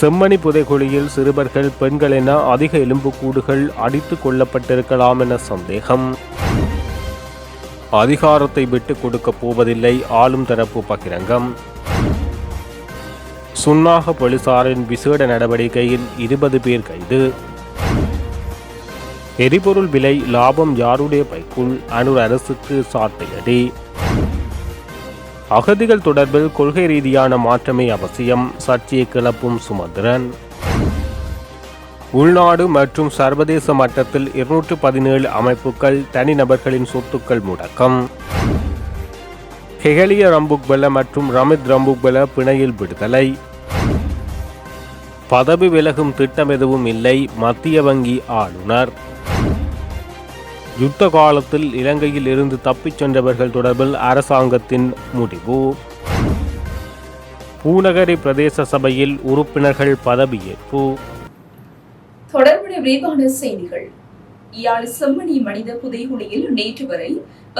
செம்மணி புதைகுழியில் சிறுவர்கள் பெண்கள் என அதிக எலும்புக்கூடுகள் அடித்து கொள்ளப்பட்டிருக்கலாம் என சந்தேகம். அதிகாரத்தை விட்டுக் கொடுக்கப் போவதில்லை ஆளும் தரப்பு பகிரங்கம். சுன்னாக போலீசாரின் விசேட நடவடிக்கையில் இருபது பேர் கைது. எரிபொருள் விலை லாபம் யாருடைய பைக்குள்? அனூர் அரசுக்கு சாட்டையடி. அகதிகள் தொடர்பில் கொள்கை ரீதியான மாற்றமே அவசியம். சர்ச்சையை கிளப்பும் சுமந்திரன். உள்நாடு மற்றும் சர்வதேச மட்டத்தில் இருநூற்று பதினேழு அமைப்புகள் தனிநபர்களின் சொத்துக்கள் முடக்கம். ஹெகலிய ரம்புக்பெல மற்றும் ரமித் ரம்புக்பெல பிணையில் விடுதலை. பதவி விலகும் திட்டம் எதுவும் இல்லை மத்திய வங்கி ஆளுநர். யுத்த காலத்தில் இலங்கையில் இருந்து தப்பிச் சென்றவர்கள் தொடர்பில் அரசாங்கத்தின் முடிவு. பூநகரி பிரதேச சபையில் உறுப்பினர்கள் பதவியேற்பு. தொடர்புடைய விரிவான செய்திகள். யாழ் செம்மணி மனித புதைகுழியில் நேற்று வரை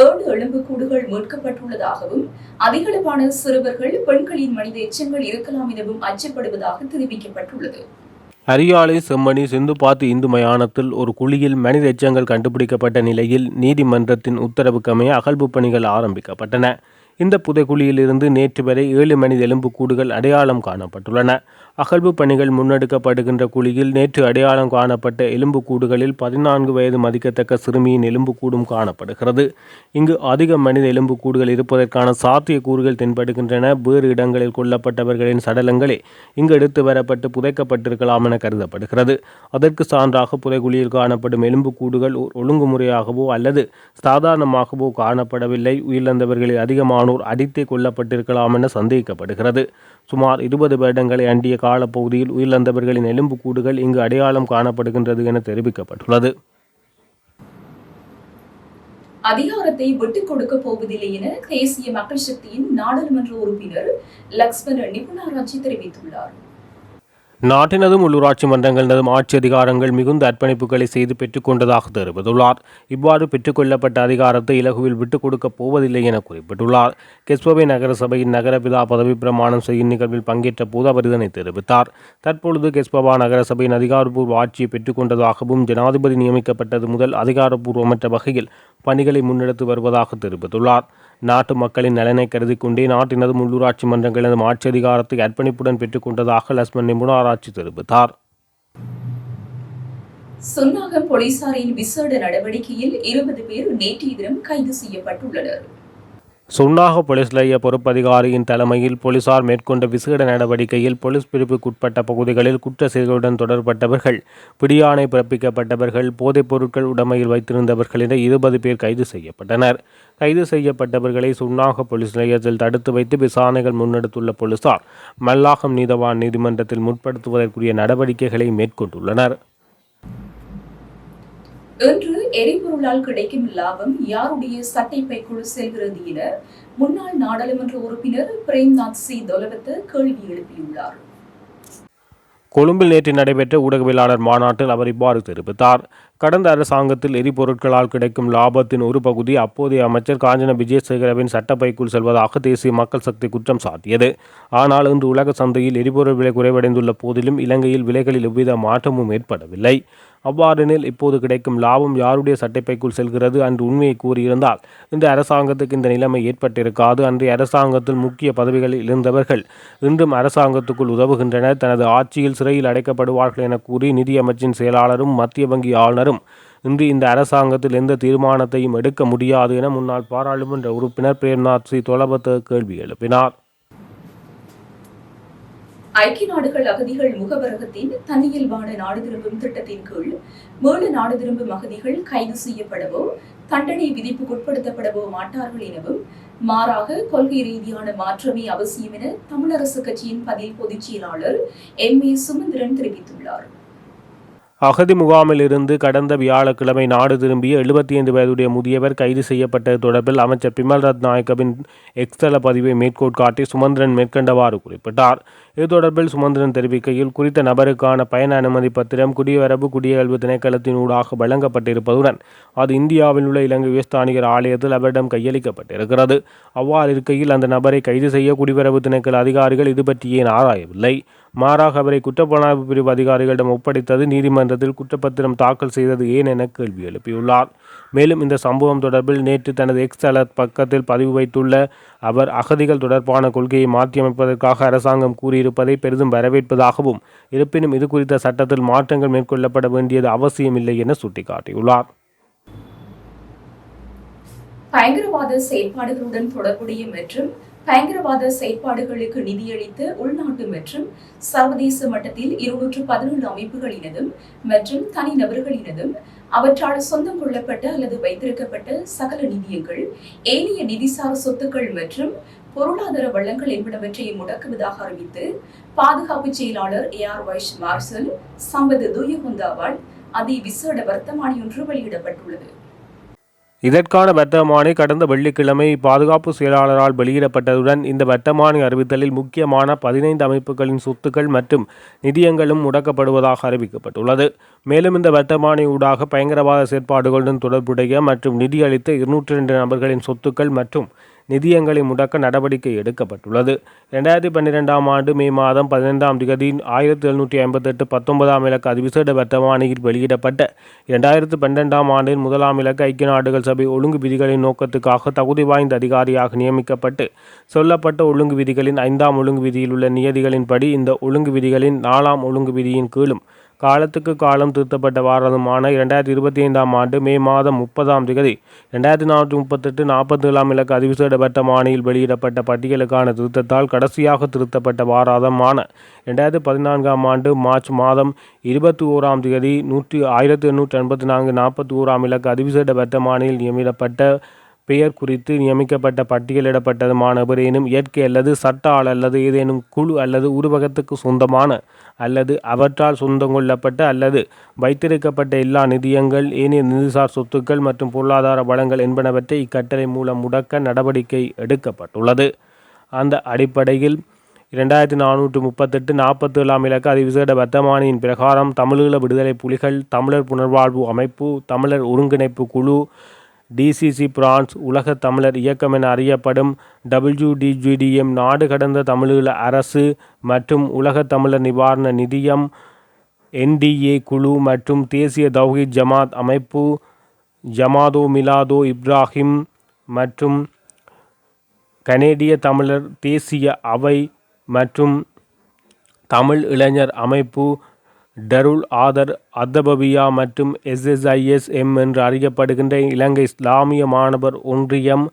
ஏழு எலும்புக்கூடுகள் மீட்கப்பட்டுள்ளதாகவும் அதிகளவான சிறுவர்கள் பெண்களின் மனித எச்சங்கள் இருக்கலாம் எனவும் அச்சப்படுவதாக தெரிவிக்கப்பட்டுள்ளது. அரியாலை செம்மணி சிந்துபாத்து இந்து மயானத்தில் ஒரு குழியில் மனித எச்சங்கள் கண்டுபிடிக்கப்பட்ட நிலையில் நீதிமன்றத்தின் உத்தரவுக்கமைய அகழ்வு பணிகள் ஆரம்பிக்கப்பட்டன. இந்த புதைக்குழியிலிருந்து நேற்று வரை ஏழு மனித எலும்புக்கூடுகள் அடையாளம் காணப்பட்டுள்ளன. அகழ்வு பணிகள் முன்னெடுக்கப்படுகின்ற குழியில் நேற்று அடையாளம் காணப்பட்ட எலும்புக்கூடுகளில் பதினான்கு வயது மதிக்கத்தக்க சிறுமியின் எலும்புக்கூடும் காணப்படுகிறது. இங்கு அதிக மனித எலும்புக்கூடுகள் இருப்பதற்கான சாத்தியக்கூறுகள் தென்படுகின்றன. வேறு இடங்களில் கொல்லப்பட்டவர்களின் சடலங்களே இங்கு எடுத்து வரப்பட்டு புதைக்கப்பட்டிருக்கலாம் என கருதப்படுகிறது. அதற்கு சான்றாக புதைகுழியில் காணப்படும் எலும்புக்கூடுகள் ஒழுங்குமுறையாகவோ அல்லது சாதாரணமாகவோ காணப்படவில்லை. உயிரிழந்தவர்களில் அதிகமானோர் அடித்தே கொல்லப்பட்டிருக்கலாம் என சந்தேகிக்கப்படுகிறது சுமார் இருபது வருடங்களை அண்டிய காலப்பகுதியில் உயிரிழந்தவர்களின் எலும்புக்கூடுகள் இங்கு அடையாளம் காணப்படுகின்றது என தெரிவிக்கப்பட்டுள்ளது. அதிகாரத்தை விட்டுக் கொடுக்க போவதில்லை என தேசிய மக்கள் சக்தியின் நாடாளுமன்ற உறுப்பினர் லக்ஷ்மண் நிபுணராஜி தெரிவித்துள்ளார். நாட்டினதும் உள்ளூராட்சி மன்றங்களினதும் ஆட்சி அதிகாரங்கள் மிகுந்த அர்ப்பணிப்புகளை செய்து பெற்றுக்கொண்டதாக தெரிவித்துள்ளார். இவ்வாறு பெற்றுக்கொள்ளப்பட்ட அதிகாரத்தை இலகுவில் விட்டுக் கொடுக்கப் போவதில்லை என குறிப்பிட்டுள்ளார். கெஸ்போவே நகரசபையின் நகரபிதா பதவி பிரமாணம் செய்யும் நிகழ்வில் பங்கேற்ற போது அவர் இதனை தெரிவித்தார். தற்பொழுது கெஸ்பவா நகரசபையின் அதிகாரப்பூர்வ ஆட்சியை பெற்றுக்கொண்டதாகவும் ஜனாதிபதி நியமிக்கப்பட்டது முதல் அதிகாரப்பூர்வமற்ற வகையில் பணிகளை முன்னெடுத்து வருவதாக தெரிவித்துள்ளார். நாட்டு மக்களின் நலனை கருதி கொண்டே நாட்டினதும் உள்ளூராட்சி மன்றங்களினதும் ஆட்சி அதிகாரத்தை அர்ப்பணிப்புடன் பெற்றுக்கொண்டதாக லக்ஷ்மண் நிபுணராட்சி தெரிவித்தார். சுன்னாகம் போலீசாரின் விசேட நடவடிக்கையில் இருபது பேர் நேற்றைய தினம் கைது செய்யப்பட்டுள்ளனர். சுன்னாக போலீஸ் நிலைய பொறுப்பதிகாரியின் தலைமையில் போலீசார் மேற்கொண்ட விசேட நடவடிக்கையில் போலீஸ் பிரிவுக்குட்பட்ட பகுதிகளில் குற்ற செயல்களுடன் தொடர்பட்டவர்கள் பிடியாணை பிறப்பிக்கப்பட்டவர்கள் போதைப் பொருட்கள் உடைமையில் வைத்திருந்தவர்கள் என இருபது பேர் கைது செய்யப்பட்டனர். கைது செய்யப்பட்டவர்களை சுன்னாக போலீஸ் நிலையத்தில் தடுத்து வைத்து விசாரணைகள் முன்னெடுத்துள்ள போலீசார் மல்லாகம் நீதவான் நீதிமன்றத்தில் முற்படுத்துவதற்குரிய நடவடிக்கைகளை மேற்கொண்டுள்ளனர். இன்று எரிபொருளால் கிடைக்கும் லாபம் யாருடைய சட்டை பைக்குள் செல்கிறது என முன்னாள் நாடாளுமன்ற உறுப்பினர் பிரேம்நாத் சி தொலவத்து கேள்வி எழுப்பியுள்ளார். கொழும்பில் நேற்று நடைபெற்ற ஊடகவியலாளர் மாநாட்டில் அவர் இவ்வாறு தெரிவித்தார். கடந்த அரசாங்கத்தில் எரிபொருட்களால் கிடைக்கும் லாபத்தின் ஒரு பகுதி அப்போதைய அமைச்சர் காஞ்சன விஜயசேகரவின் சட்டப்பைக்குள் செல்வதாக தேசிய மக்கள் சக்தி குற்றம் சாட்டியது. ஆனால் இன்று உலக சந்தையில் எரிபொருள் விலை குறைவடைந்துள்ள போதிலும் இலங்கையில் விலைகளில் எவ்வித மாற்றமும் ஏற்படவில்லை. அவ்வாறெனில் இப்போது கிடைக்கும் லாபம் யாருடைய சட்டைப்பைக்குள் செல்கிறது அன்று உண்மையை கூறியிருந்தால் இந்த அரசாங்கத்துக்கு இந்த நிலைமை ஏற்பட்டிருக்காது. அன்றைய அரசாங்கத்தில் முக்கிய பதவிகளில் இருந்தவர்கள் இன்றும் அரசாங்கத்துக்குள் உதவுகின்றனர். தனது ஆட்சியில் சிறையில் அடைக்கப்படுவார்கள் என கூறி நிதியமைச்சின் செயலாளரும் மத்திய வங்கி ஆளுநரும் இன்று இந்த அரசாங்கத்தில் எந்த தீர்மானத்தையும் எடுக்க முடியாது என முன்னாள் பாராளுமன்ற உறுப்பினர் பிரேம்நாத் சி. தொலபத்த கேள்வி எழுப்பினார். ஐக்கிய நாடுகள் அகதிகள் முகவரகத்தின் தன்னியல்பான நாடு திரும்பும் திட்டத்தின் கீழ் மீள நாடு திரும்பும் அகதிகள் கைது செய்யப்படவோ தண்டனை விதிப்புக்குட்படுத்தப்படவோ மாட்டார்கள் எனவும் மாறாக கொள்கை ரீதியான மாற்றமே அவசியம் என தமிழரசு கட்சியின் பதில் பொதுச் செயலாளர் எம் ஏ சுமந்திரன் தெரிவித்துள்ளார். அகதி முகாமிலிருந்து கடந்த வியாழக்கிழமை நாடு திரும்பிய எழுபத்தி ஐந்து வயதுடைய முதியவர் கைது செய்யப்பட்டது தொடர்பில் அமைச்சர் பிமல் ரத் நாயக்கவின் எக்ஸ்தல பதிவை மேற்கோள் காட்டி சுமந்திரன் மேற்கண்டவாறு குறிப்பிட்டார். இது தொடர்பில் சுமந்திரன் தெரிவிக்கையில் குறித்த நபருக்கான பயண அனுமதி பத்திரம் குடியரபு குடியகல்வு திணைக்களத்தின் ஊடாக வழங்கப்பட்டிருப்பதுடன் அது இந்தியாவில் உள்ள இலங்கை உயர்ஸ்தானிகர் ஆலயத்தில் அவரிடம் கையளிக்கப்பட்டிருக்கிறது. அவ்வாறு இருக்கையில் அந்த நபரை கைது செய்ய குடிவரவு திணைக்கள அதிகாரிகள் இது பற்றி ஏன் ஆராயவில்லை? மாறாக அவரை குற்றப்புலனாய்வு பிரிவு அதிகாரிகளிடம் ஒப்படைத்தது நீதிமன்றத்தில் குற்றப்பத்திரம் தாக்கல் செய்தது ஏன் என கேள்வி எழுப்பியுள்ளார். மேலும் இந்த சம்பவம் தொடர்பில் நேற்று தனது எக்ஸ் தள பக்கத்தில் பதிவு வைத்துள்ள அவர் அகதிகள் தொடர்பான கொள்கையை மாற்றியமைப்பதற்காக அரசாங்கம் கூறியிருப்பதை பெரிதும் வரவேற்பதாகவும் இருப்பினும் இது குறித்த சட்டத்தில் மாற்றங்கள் மேற்கொள்ளப்பட வேண்டியது அவசியமில்லை என சுட்டிக்காட்டியுள்ளார். பயங்கரவாத செயற்பாடுகளுடன் தொடர்புடைய மற்றும் பயங்கரவாத செயற்பாடுகளுக்கு நிதியளித்த உள்நாட்டு மற்றும் சர்வதேச மட்டத்தில் இருநூற்று பதினொன்று அமைப்புகளினதும் மற்றும் தனிநபர்களினதும் அவற்றால் சொந்தம் கொள்ளப்பட்ட அல்லது வைத்திருக்கப்பட்ட சகல நிதியங்கள் ஏனைய நிதிசார் சொத்துக்கள் மற்றும் பொருளாதார வளங்கள் என்பனவற்றை முடக்குவதாக அறிவித்து பாதுகாப்பு செயலாளர் air vice marshal Sampath Thuyacontha அதி விசேட வர்த்தமானி ஒன்று வெளியிடப்பட்டுள்ளது. இதற்கான வர்த்தமானி கடந்த வெள்ளிக்கிழமை பாதுகாப்பு செயலாளரால் வெளியிடப்பட்டதுடன் இந்த வர்த்தமானி அறிவித்தலில் முக்கியமான பதினைந்து அமைப்புகளின் சொத்துக்கள் மற்றும் நிதியங்களும் முடக்கப்படுவதாக அறிவிக்கப்பட்டுள்ளது. மேலும் இந்த வர்த்தமானி ஊடாக பயங்கரவாத செயற்பாடுகளுடன் தொடர்புடைய மற்றும் நிதியளித்த இருநூற்றி ரெண்டு நபர்களின் சொத்துக்கள் மற்றும் நிதியங்களை முடக்க நடவடிக்கை எடுக்கப்பட்டுள்ளது. ரெண்டாயிரத்தி பன்னிரெண்டாம் ஆண்டு மே மாதம் பதினைந்தாம் திகதி ஆயிரத்தி எழுநூற்றி ஐம்பத்தெட்டு பத்தொன்பதாம் இலக்கு அதிவிசேட வர்த்தமானியில் வெளியிடப்பட்ட இரண்டாயிரத்து பன்னிரெண்டாம் ஆண்டின் முதலாம் இலக்க ஐக்கிய நாடுகள் சபை ஒழுங்கு விதிகளின் நோக்கத்துக்காக தகுதி வாய்ந்த அதிகாரியாக நியமிக்கப்பட்டு சொல்லப்பட்ட ஒழுங்கு விதிகளின் ஐந்தாம் ஒழுங்கு விதியில் உள்ள நியதிகளின்படி இந்த ஒழுங்கு விதிகளின் நாலாம் ஒழுங்கு விதியின் கீழும் காலத்துக்கு காலம் திருத்தப்பட்ட வாரதுமான இரண்டாயிரத்தி இருபத்தி ஐந்தாம் ஆண்டு மே மாதம் முப்பதாம் திகதி ரெண்டாயிரத்தி நானூற்றி முப்பத்தெட்டு நாற்பத்தி ஏழாம் இலக்க அதிவிசேடப்பட்ட மானியில் வெளியிடப்பட்ட பட்டியலுக்கான திருத்தத்தால் கடைசியாக திருத்தப்பட்ட வாராதமான ரெண்டாயிரத்தி பதினான்காம் ஆண்டு மார்ச் மாதம் இருபத்தி ஓராம் தேதி நூற்றி ஆயிரத்தி எண்ணூற்றி எண்பத்தி நான்கு நாற்பத்தி ஓராம் இலக்க அதிவிசேட மானியில் நியமிக்கப்பட்ட பெயர் குறித்து நியமிக்கப்பட்ட பட்டியலிடப்பட்டதுமான எவரேனும் இயற்கை அல்லது சட்ட ஆள் அல்லது ஏதேனும் குழு அல்லது உருவகத்துக்கு சொந்தமான அல்லது அவற்றால் சொந்தம் கொள்ளப்பட்ட அல்லது வைத்திருக்கப்பட்ட எல்லா நிதியங்கள் ஏனைய நிதிசார் சொத்துக்கள் மற்றும் பொருளாதார வளங்கள் என்பனவற்றை இக்கட்டளை மூலம் முடக்க நடவடிக்கை எடுக்கப்பட்டுள்ளது. அந்த அடிப்படையில் இரண்டாயிரத்தி நானூற்று முப்பத்தெட்டு நாற்பத்தி ஏழாம் இலக்க அதிவிசேட வர்த்தமானியின் பிரகாரம் தமிழீழ விடுதலை புலிகள் தமிழர் புனர்வாழ்வு அமைப்பு தமிழர் ஒருங்கிணைப்பு குழு டிசிசி பிரான்ஸ் உலக தமிழர் இயக்கம் என அறியப்படும் டபிள்யூடிஜிடிஎம் நாடு கடந்த தமிழீழ அரசு மற்றும் உலக தமிழர் நிவாரண நிதியம் என்டிஏ குழு மற்றும் தேசிய தௌஹீத் ஜமாத் அமைப்பு ஜமாதோ மிலாதோ இப்ராஹிம் மற்றும் கனேடிய தமிழர் தேசிய அவை மற்றும் தமிழ் இளைஞர் அமைப்பு டருல் ஆதர் அத்தபபியா மற்றும் எஸ்எஸ்ஐஎஸ்எம் என்று அறியப்படுகின்ற இலங்கை இஸ்லாமிய மாணவர் ஒன்றியம்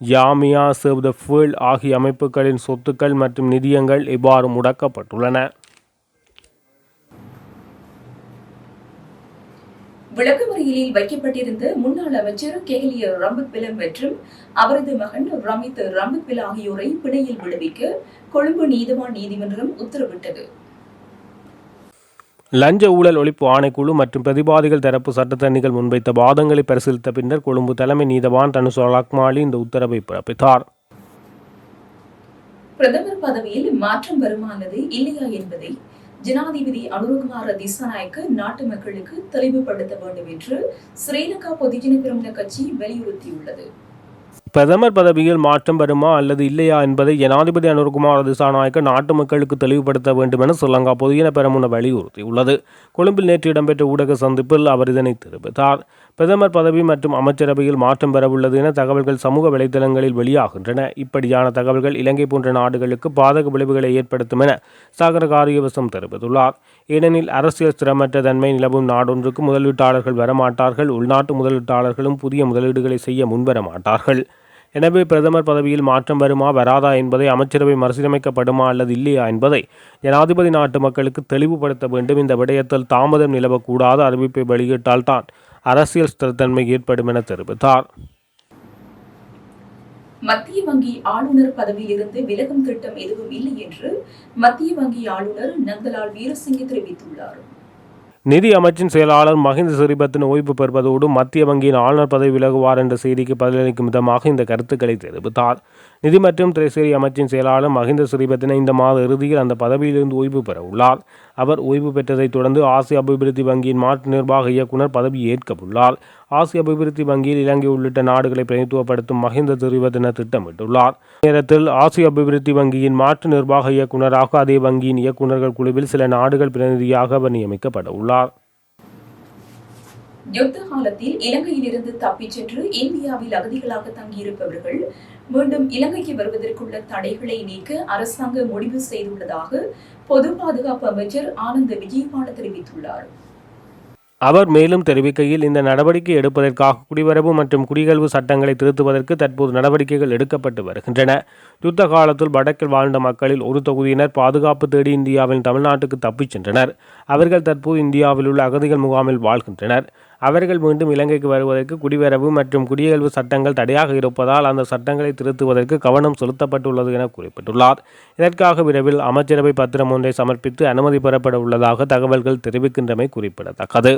யாமியா சேவ் த ஃபேர்ல்ட் ஆகிய அமைப்புகளின் சொத்துக்கள் மற்றும் நிதியங்கள் இவ்வாறு முடக்கப்பட்டுள்ளன. விளக்கமறியலில் வைக்கப்பட்டிருந்த முன்னாள் அமைச்சர் கேலிய ரம்பத்பில மற்றும் அவரது மகன் ரமித் ரம்பத்பில ஆகியோரை பிணையில் விடுவிக்க கொழும்பு நீதிவான் நீதிமன்றம் உத்தரவிட்டது. லஞ்ச ஊழல் ஒழிப்பு ஆணைக்குழு மற்றும் பிரதிவாதிகள் தரப்பு சட்டத்தரணிகள் முன்வைத்த வாதங்களை பரிசீலித்த பின்னர் கொழும்பு தலைமை நீதவான் தனுசு லக்மாலி இந்த உத்தரவை பிறப்பித்தார். பிரதமர் பதவியில் மாற்றம் வருமானது இல்லையா என்பதை ஜனாதிபதி அனுரகுமார திசாநாயக்க நாட்டு மக்களுக்கு தெளிவுபடுத்த வேண்டும் என்று ஸ்ரீலங்கா பொதுஜன பிரமுன கட்சி வலியுறுத்தியுள்ளது. பிரதமர் பதவியில் மாற்றம் வருமா அல்லது இல்லையா என்பதை ஜனாதிபதி அனுர்குமார் திசாநாயக்க நாட்டு மக்களுக்கு தெளிவுபடுத்த வேண்டும் என ஸ்ரீலங்கா பொதுஜன பெரமுன வலியுறுத்தியுள்ளது. கொழும்பில் நேற்று இடம்பெற்ற ஊடக சந்திப்பில் அவர் இதனை தெரிவித்தார். பிரதமர் பதவி மற்றும் அமைச்சரவையில் மாற்றம் பெறவுள்ளது என தகவல்கள் சமூக வலைதளங்களில் வெளியாகின்றன. இப்படியான தகவல்கள் இலங்கை போன்ற நாடுகளுக்கு பாதக விளைவுகளை ஏற்படுத்தும் என சாகர காரியவசம் தெரிவித்துள்ளார். ஏனெனில் அரசியல் ஸ்திரமற்ற தன்மை நிலவும் நாடொன்றுக்கு முதலீட்டாளர்கள் வரமாட்டார்கள். உள்நாட்டு முதலீட்டாளர்களும் புதிய முதலீடுகளை செய்ய முன்வர மாட்டார்கள். எனவே பிரதமர் பதவியில் மாற்றம் வருமா வராதா என்பதை அமைச்சரவை மறுசீரமைக்கப்படுமா அல்லது இல்லையா என்பதை ஜனாதிபதி நாட்டு மக்களுக்கு தெளிவுபடுத்த வேண்டும். இந்த விடயத்தில் தாமதம் நிலவக்கூடாத. அறிவிப்பை வெளியிட்டால்தான் அரசியல் ஸ்திரத்தன்மை ஏற்படும் என தெரிவித்தார். மத்திய வங்கி ஆளுநர் பதவியிலிருந்து விலகும் திட்டம் எதுவும் இல்லை என்று மத்திய வங்கி ஆளுநர் நந்தலால் வீரசிங்க தெரிவித்துள்ளார். நிதி அமைச்சின் செயலாளர் மஹிந்த சிறிபத்தின் ஓய்வு பெறுவதோடு மத்திய வங்கியின் ஆளுநர் பதவி விலகுவார் என்ற செய்திக்கு பதிலளிக்கும் விதமாக இந்த கருத்துக்களை தெரிவித்தார். நிதி மற்றும் திரைசேரி அமைச்சின் செயலாளர் மஹிந்த சிறிபத்தின இந்த மாத இறுதியில் அந்த பதவியிலிருந்து ஓய்வு பெற உள்ளார். அவர் ஓய்வு பெற்றதைத் தொடர்ந்து ஆசிய அபிவிருத்தி வங்கியின் மாற்று நிர்வாக இயக்குனர் பதவி ஏற்க உள்ளார். ஆசிய அபிவிருத்தி வங்கியில் இலங்கை உள்ளிட்ட நாடுகளை பிரதித்துவப்படுத்தும் மஹிந்த ஸ்ரீபத்தின திட்டமிட்டுள்ளார். நேரத்தில் ஆசிய அபிவிருத்தி வங்கியின் மாற்று நிர்வாக இயக்குநராக அதே வங்கியின் இயக்குநர்கள் குழுவில் சில நாடுகள் பிரதிநிதியாக அவர் நியமிக்கப்பட உள்ளார். யுத்த காலத்தில் இலங்கையிலிருந்து தப்பிச் சென்று இந்தியாவில் அகதிகளாக தங்கியிருப்பவர்கள் மீண்டும் இலங்கைக்கு வருவதற்குள்ள தடைகளை நீக்க அரசாங்கம் முடிவு செய்துள்ளதாக பொது பாதுகாப்பு அமைச்சர் ஆனந்த் விஜயபால தெரிவித்துள்ளார். அவர் மேலும் தெரிவிக்கையில் இந்த நடவடிக்கை எடுப்பதற்காக குடிவரவு மற்றும் குடிகழ்வு சட்டங்களை திருத்துவதற்கு தற்போது நடவடிக்கைகள் எடுக்கப்பட்டு வருகின்றன. யுத்த காலத்தில் வடக்கில் வாழ்ந்த மக்களில் ஒரு தொகுதியினர் பாதுகாப்பு தேடி இந்தியாவின் தமிழ்நாட்டுக்கு தப்பிச் சென்றனர். அவர்கள் தற்போது இந்தியாவில் உள்ள அகதிகள் முகாமில் வாழ்கின்றனர். அவர்கள் மீண்டும் இலங்கைக்கு வருவதற்கு குடிவரவு மற்றும் குடியேழ்வு சட்டங்கள் தடையாக இருப்பதால் அந்த சட்டங்களை திருத்துவதற்கு கவனம் செலுத்தப்பட்டுள்ளது என குறிப்பிட்டுள்ளார். இதற்காக விரைவில் அமைச்சரவை பத்திரம் ஒன்றை சமர்ப்பித்து அனுமதி பெறப்பட உள்ளதாக தகவல்கள் தெரிவிக்கின்றமை குறிப்பிடத்தக்கது.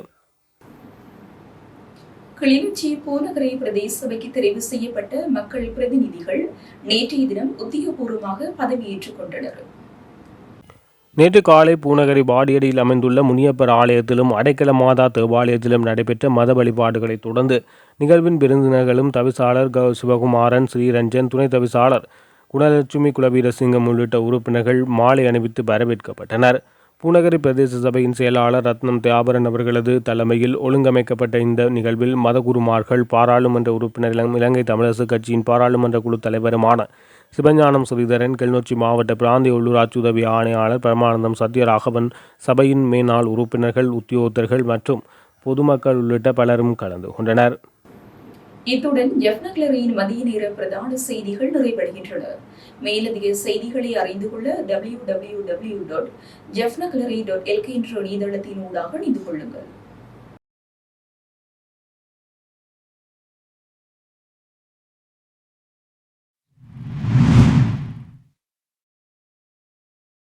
கிளிநொச்சி பூநகரை பிரதேச சபைக்கு தெரிவு செய்யப்பட்ட மக்கள் பிரதிநிதிகள் நேற்றைய தினம் உத்தியோகபூர்வமாக பதவியேற்றுக் கொண்டனர். நேற்று காலை பூநகரி பாடியடியில் அமைந்துள்ள முனியப்பர் ஆலயத்திலும் அடைக்கல மாதா தேவாலயத்திலும் நடைபெற்ற மத வழிபாடுகளைத் தொடர்ந்து நிகழ்வின் விருந்தினர்களும் தவிசாளர் க சிவகுமாரன் ஸ்ரீரஞ்சன் துணை தவிசாளர் குணலட்சுமி குலவீரசிங்கம் உள்ளிட்ட உறுப்பினர்கள் மாலை அணிவித்து வரவேற்கப்பட்டனர். பூநகரி பிரதேச சபையின் செயலாளர் ரத்னம் தியாபரன் அவர்களது தலைமையில் ஒழுங்கமைக்கப்பட்ட இந்த நிகழ்வில் மதகுருமார்கள் பாராளுமன்ற உறுப்பினர் இலங்கை தமிழரசு கட்சியின் பாராளுமன்ற குழு தலைவருமான சிவஞானம் ஸ்ரீதரன் கிளிநொச்சி மாவட்ட பிராந்திய உள்ளூராட்சி உதவி ஆணையாளர் பரமானந்தம் சத்யராகவன் சபையின் மேனாள் உறுப்பினர்கள் உத்தியோகத்தர்கள் மற்றும் பொதுமக்கள் உள்ளிட்ட பலரும் கலந்து கொண்டனர். இத்துடன் ஜெஃப்னக்லரியின் மதிய நேர பிரதான செய்திகள் நிறைவடைகின்றன. மேலதிக செய்திகளை அறிந்து கொள்ள W W W dot Jaffna gallery dot LK என்ற இணையதளத்தின் ஊடாக இணைந்து கொள்ளுங்கள்.